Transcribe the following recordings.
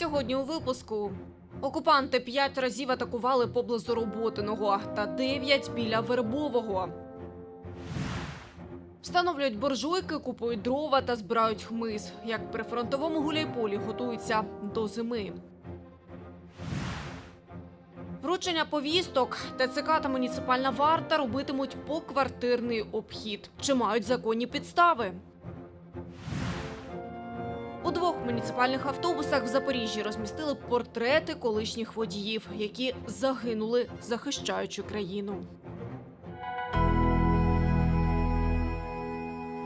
Сьогодні у випуску окупанти п'ять разів атакували поблизу Роботиного та дев'ять біля Вербового. Встановлюють буржуйки, купують дрова та збирають хмиз. Як при фронтовому гуляйполі готуються до зими. Вручення повісток ТЦК та муніципальна варта робитимуть поквартирний обхід. Чи мають законні підстави? У двох муніципальних автобусах в Запоріжжі розмістили портрети колишніх водіїв, які загинули, захищаючи країну.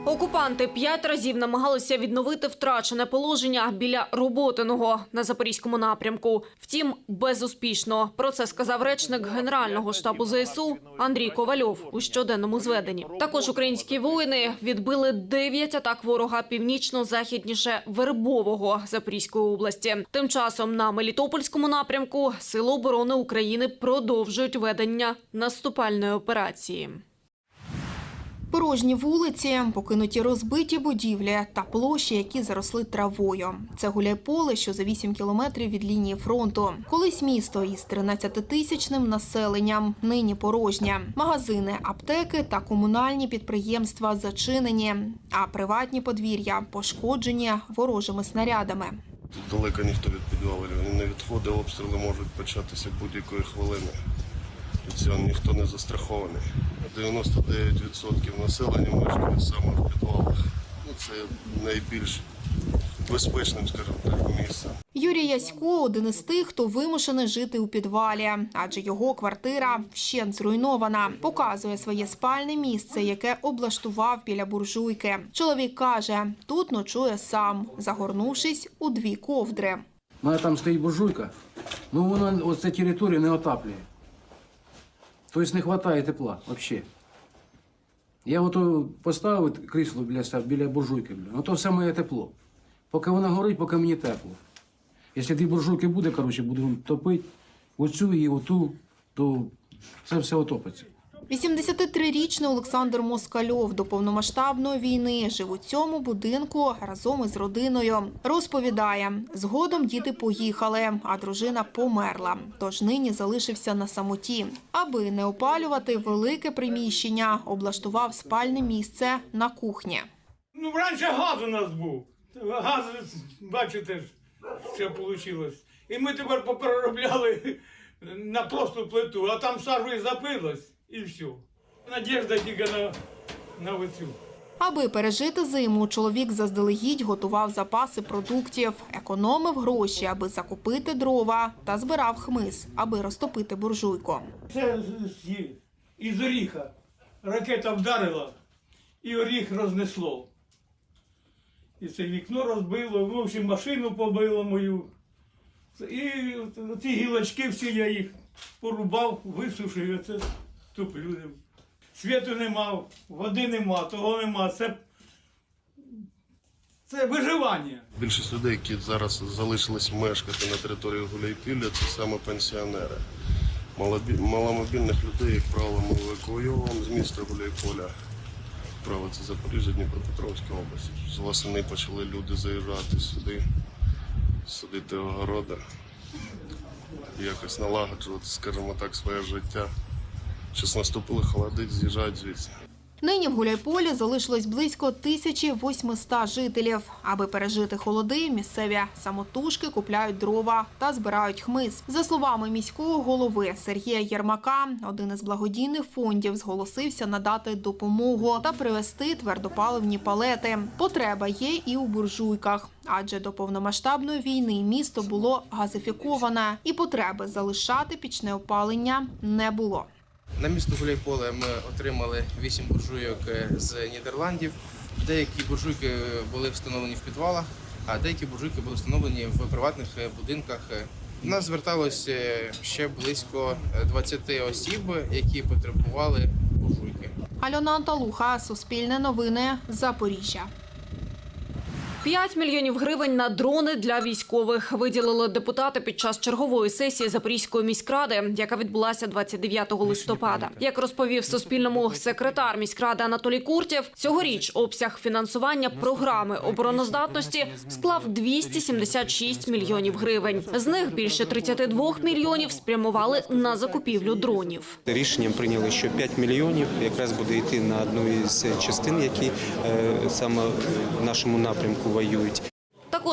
Окупанти п'ять разів намагалися відновити втрачене положення біля Роботиного на запорізькому напрямку. Втім, безуспішно. Про це сказав речник Генерального штабу ЗСУ Андрій Ковальов у щоденному зведенні. Також українські воїни відбили дев'ять атак ворога північно-західніше Вербового Запорізької області. Тим часом на Мелітопольському напрямку Сили оборони України продовжують ведення наступальної операції. Порожні вулиці, покинуті розбиті будівлі та площі, які заросли травою. Це гуляйполе, що за 8 кілометрів від лінії фронту. Колись місто із 13-тисячним населенням, нині порожнє. Магазини, аптеки та комунальні підприємства зачинені, а приватні подвір'я пошкоджені ворожими снарядами. Тут далеко ніхто від підвалів не відходить, обстріли можуть початися будь-якої хвилини. Від цього ніхто не застрахований. 99% населення мешкає саме в підвалах. Ну, це найбільш безпечним, скажімо так, місцем. Юрій Ясько один із тих, хто вимушений жити у підвалі, адже його квартира вщент зруйнована. Показує своє спальне місце, яке облаштував біля буржуйки. Чоловік каже, тут ночує сам, загорнувшись у дві ковдри. У мене там стоїть буржуйка, ну вона оця територія не отаплює. Тобто не вистачає тепла взагалі. Я ото поставив крісло біля, себе, біля буржуйки, бля, ну то все моє тепло. Поки вона горить, поки мені тепло. Якщо дві буржуйки буде, коротше, буду топити оцю і оту, то це все отопиться. 83-річний Олександр Москальов до повномасштабної війни жив у цьому будинку разом із родиною. Розповідає, згодом діти поїхали, а дружина померла. Тож нині залишився на самоті. Аби не опалювати велике приміщення, облаштував спальне місце на кухні. Ну, раніше газ у нас був. Газ, бачите, що вийшло. І ми тепер попереробляли на просту плиту, а там сажу і запилось, і все. Надіжда тільки на, на оцю. Аби пережити зиму, чоловік заздалегідь готував запаси продуктів, економив гроші, аби закупити дрова та збирав хмиз, аби розтопити буржуйку. Це із оріха. Ракета вдарила, і оріх рознесло. І це вікно розбило, в общем, машину побило мою. І ті гілочки всі я їх порубав, висушив, і оце туплю. Світу нема, води нема, того нема. Це, це виживання. Більшість людей, які зараз залишились мешкати на території Гуляйпілля, це саме пенсіонери. Маломобільних людей, як правило, ми евакуйовуємо з міста Гуляйполя. Право це Запоріжжя, Дніпропетровська область. З восени почали люди заїжджати сюди, садити огороди, якось налагоджувати, скажімо так, своє життя. Щось наступили холоди, з'їжджають звідси. Нині в Гуляйполі залишилось близько 1800 жителів. Аби пережити холоди, місцеві самотужки купляють дрова та збирають хмиз. За словами міського голови Сергія Єрмака, один із благодійних фондів зголосився надати допомогу та привезти твердопаливні палети. Потреба є і у буржуйках, адже до повномасштабної війни місто було газифіковане, і потреби залишати пічне опалення не було. На місто Гуляйполе ми отримали 8 буржуйок е, з Нідерландів. Деякі буржуйки були встановлені в підвалах, а деякі буржуйки були встановлені в приватних е, будинках. До нас зверталось е, ще близько е, 20 осіб, які потребували буржуйки. Альона Анталуха, Суспільне новини, Запоріжжя. 5 мільйонів гривень на дрони для військових виділили депутати під час чергової сесії Запорізької міськради, яка відбулася 29 листопада. Як розповів Суспільному секретар міськради Анатолій Куртєв, цьогоріч обсяг фінансування програми обороноздатності склав 276 мільйонів гривень. З них більше 32 мільйонів спрямували на закупівлю дронів. Рішенням прийняли, що 5 мільйонів якраз буде йти на одну із частин, які е, саме в нашому напрямку воюють.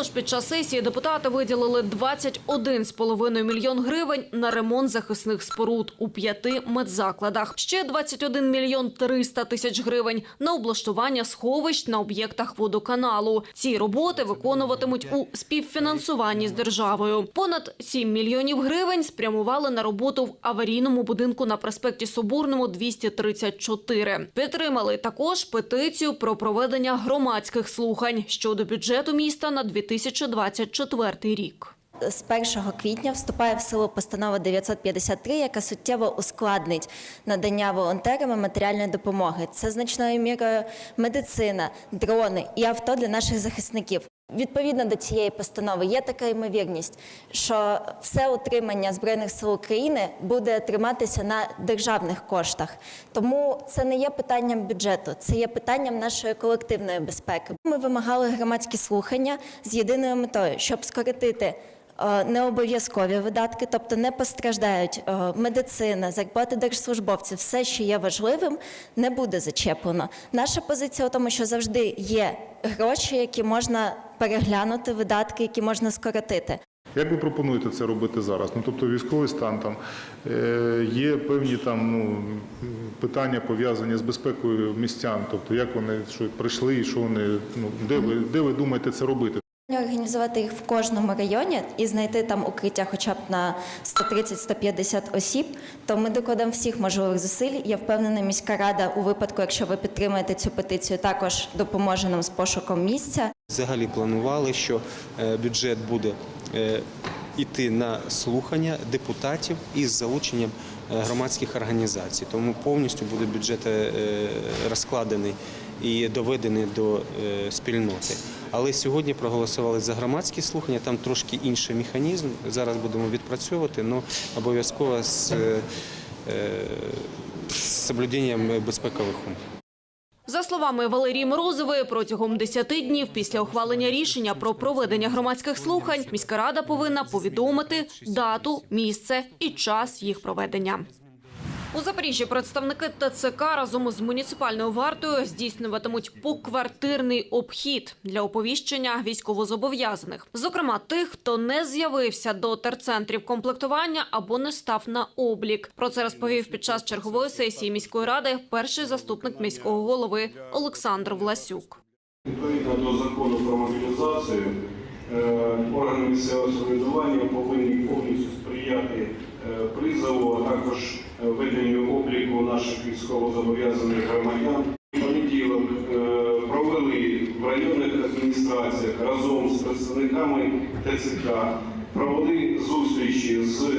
Також під час сесії депутати виділили 21,5 мільйон гривень на ремонт захисних споруд у п'яти медзакладах. Ще 21 мільйон 300 тисяч гривень на облаштування сховищ на об'єктах водоканалу. Ці роботи виконуватимуть у співфінансуванні з державою. Понад 7 мільйонів гривень спрямували на роботу в аварійному будинку на проспекті Соборному 234. Підтримали також петицію про проведення громадських слухань щодо бюджету міста на 2024 рік. З 1 квітня вступає в силу постанова 953, яка суттєво ускладнить надання волонтерами матеріальної допомоги. Це значною мірою медицина, дрони і авто для наших захисників. Відповідно до цієї постанови є така ймовірність, що все утримання збройних сил України буде триматися на державних коштах. Тому це не є питанням бюджету, це є питанням нашої колективної безпеки. Ми вимагали громадські слухання з єдиною метою, щоб скоротити необов'язкові видатки, тобто не постраждають е, медицина, зарплати держслужбовців, все, що є важливим, не буде зачеплено. Наша позиція у тому, що завжди є гроші, які можна переглянути, видатки, які можна скоротити. Як ви пропонуєте це робити зараз? Ну тобто військовий стан там е, є певні там ну питання пов'язані з безпекою містян. Тобто, як вони що прийшли і що вони ну де ви де ви думаєте це робити? Організувати їх в кожному районі і знайти там укриття хоча б на 130-150 осіб, то ми докладемо всіх можливих зусиль. Я впевнена, міська рада у випадку, якщо ви підтримаєте цю петицію, також допоможе нам з пошуком місця. Взагалі планували, що е, бюджет буде е, йти на слухання депутатів із залученням е, громадських організацій. Тому повністю буде бюджет е, розкладений і доведений до е, спільноти. Але сьогодні проголосували за громадські слухання, там трошки інший механізм. Зараз будемо відпрацьовувати, але обов'язково з, е, е, з соблюденням безпекових умов. За словами Валерії Морозової, протягом 10 днів після ухвалення рішення про проведення громадських слухань міська рада повинна повідомити дату, місце і час їх проведення. У Запоріжжі представники ТЦК разом із муніципальною вартою здійснюватимуть поквартирний обхід для оповіщення військовозобов'язаних, зокрема тих, хто не з'явився до терцентрів комплектування або не став на облік. Про це розповів під час чергової сесії міської ради перший заступник міського голови Олександр Власюк. Відповідно до закону про мобілізацію, е, органи місцевого самоврядування повинні повністю е, призову, а також е, веденню обліку наших військовозобов'язаних громадян. Понеділок е, провели в районних адміністраціях разом з представниками ТЦК, провели зустрічі з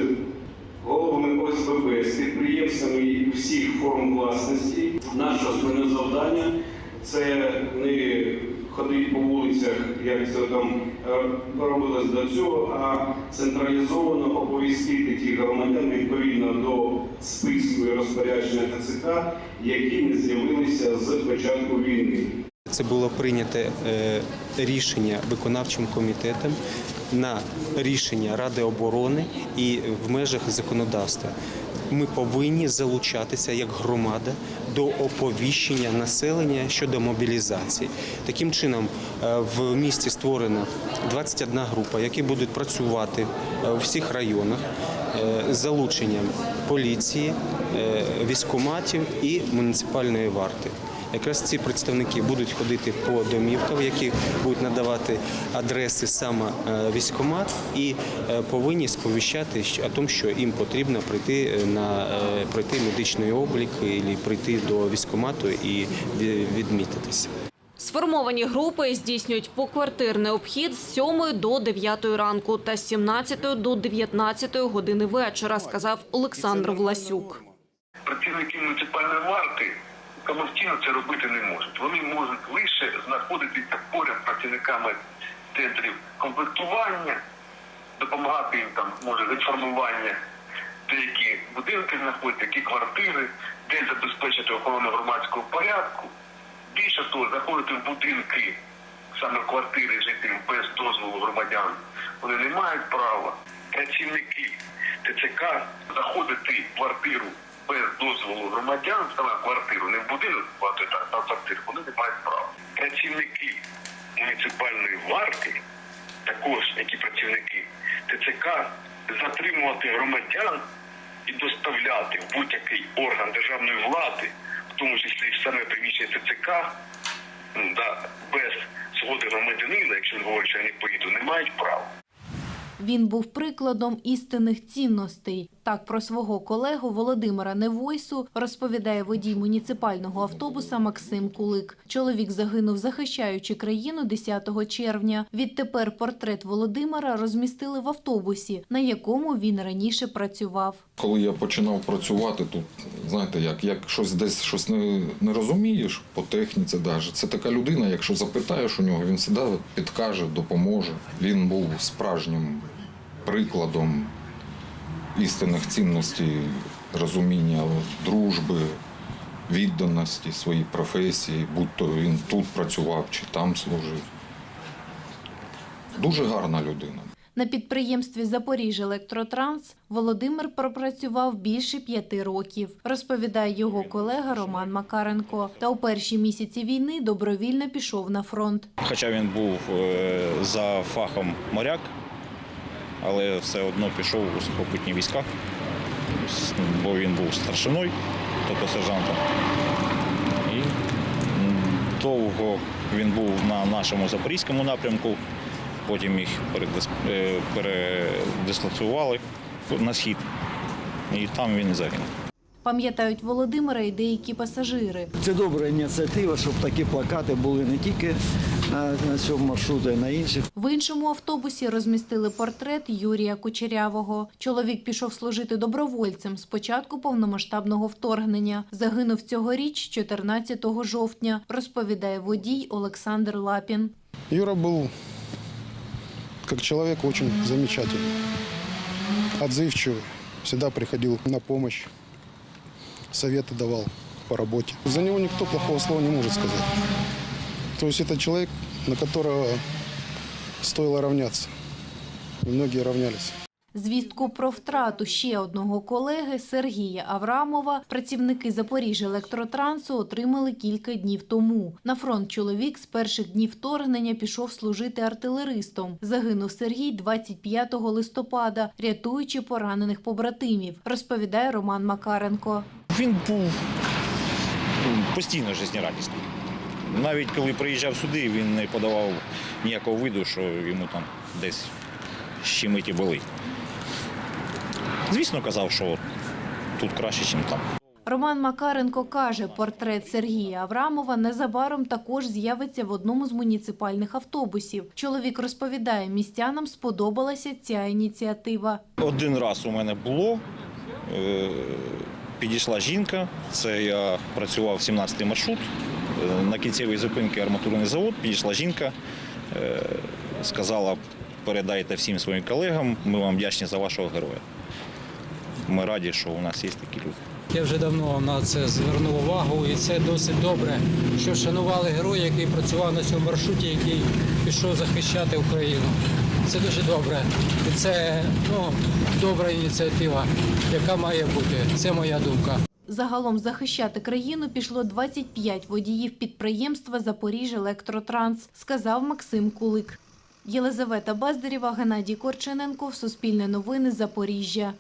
головами ОСББ, з підприємцями всіх форм власності. Наше основне завдання це не ходити по вулицях, як це там е, робилось до цього, а централізовано оповістити тих громадян відповідно до списку і розпорядження ТЦК, які не з'явилися з початку війни. Це було прийнято е, рішення виконавчим комітетом на рішення Ради оборони і в межах законодавства. Ми повинні залучатися як громада до оповіщення населення щодо мобілізації. Таким чином, е, в місті створена 21 група, які будуть працювати в у всіх районах е, з залученням поліції, е, військоматів і муніципальної варти. Якраз ці представники будуть ходити по домівкам, які будуть надавати адреси саме е, військкомат і е, повинні сповіщати о тому, що їм потрібно прийти е, на пройти медичний облік і прийти до військкомату і відмітитися. Сформовані групи здійснюють поквартирний обхід з 7 до 9 ранку та з 17 до 19 години вечора, сказав Олександр Власюк. працівники муніципальної варти самостійно це робити не можуть. Вони можуть лише знаходитися поряд працівниками центрів комплектування, допомагати їм там, може, з інформування, деякі будинки знаходяться, які квартири, де забезпечити охорону громадського порядку. Більше того, заходити в будинки, саме в квартири жителів без дозволу громадян, вони не мають права. Працівники ТЦК заходити в квартиру без дозволу громадян, в квартиру, не в будинок, а в квартиру, вони не мають права. Працівники муніципальної варти, також які працівники ТЦК, затримувати громадян і доставляти в будь-який орган державної влади, в тому числі в саме приміщення ТЦК, да, без згоди громадянина, якщо він говорить, що я не поїду, не мають права. Він був прикладом істинних цінностей. Так про свого колегу Володимира Невойсу розповідає водій муніципального автобуса Максим Кулик. Чоловік загинув, захищаючи країну 10 червня. Відтепер портрет Володимира розмістили в автобусі, на якому він раніше працював. Коли я починав працювати тут, знаєте, як, як щось десь щось не, не розумієш по техніці, навіть це така людина, якщо запитаєш у нього, він завжди підкаже, допоможе. Він був справжнім прикладом істинних цінностей, розуміння дружби, відданості своїй професії, будь-то він тут працював чи там служив. Дуже гарна людина. На підприємстві Запоріжжя Електротранс Володимир пропрацював більше п'яти років, розповідає його колега Роман Макаренко. Та у перші місяці війни добровільно пішов на фронт. Хоча він був е, за фахом моряк, але все одно пішов у сухопутні війська, бо він був старшиною, тобто сержантом. І довго він був на нашому запорізькому напрямку, потім їх е, передислоцювали на схід, і там він і загинув. Пам'ятають Володимира і деякі пасажири. Це добра ініціатива, щоб такі плакати були не тільки на, на цьому маршруті, а й на інших. В іншому автобусі розмістили портрет Юрія Кучерявого. Чоловік пішов служити добровольцем з початку повномасштабного вторгнення. Загинув цьогоріч, 14 жовтня, розповідає водій Олександр Лапін. Юра был как человек очень замечательный, отзывчивый, всегда приходил на помощь, советы давал по работе. За него никто плохого слова не может сказать. То есть это человек, на которого стоило равняться. И многие равнялись. Звістку про втрату ще одного колеги Сергія Аврамова працівники Запоріжжя Електротрансу отримали кілька днів тому. На фронт чоловік з перших днів вторгнення пішов служити артилеристом. Загинув Сергій 25 листопада, рятуючи поранених побратимів, розповідає Роман Макаренко. Він був постійно життєрадісний. Навіть коли приїжджав сюди, він не подавав ніякого виду, що йому там десь щемиті були. Звісно, казав, що тут краще, ніж там. Роман Макаренко каже, портрет Сергія Аврамова незабаром також з'явиться в одному з муніципальних автобусів. Чоловік розповідає, містянам сподобалася ця ініціатива. Один раз у мене було. е, Підійшла жінка, це я працював 17-й маршрут. Е, На кінцевій зупинці арматурний завод підійшла жінка, е, сказала, передайте всім своїм колегам, ми вам вдячні за вашого героя. Ми раді, що у нас є такі люди. Я вже давно на це звернув увагу, і це досить добре, що вшанували героя, який працював на цьому маршруті, який пішов захищати Україну. Це дуже добре. І це ну, добра ініціатива, яка має бути. Це моя думка. Загалом захищати країну пішло 25 водіїв підприємства Запоріжжя Електротранс, сказав Максим Кулик. Єлизавета Баздарєва, Геннадій Корчененко, Суспільне новини, Запоріжжя.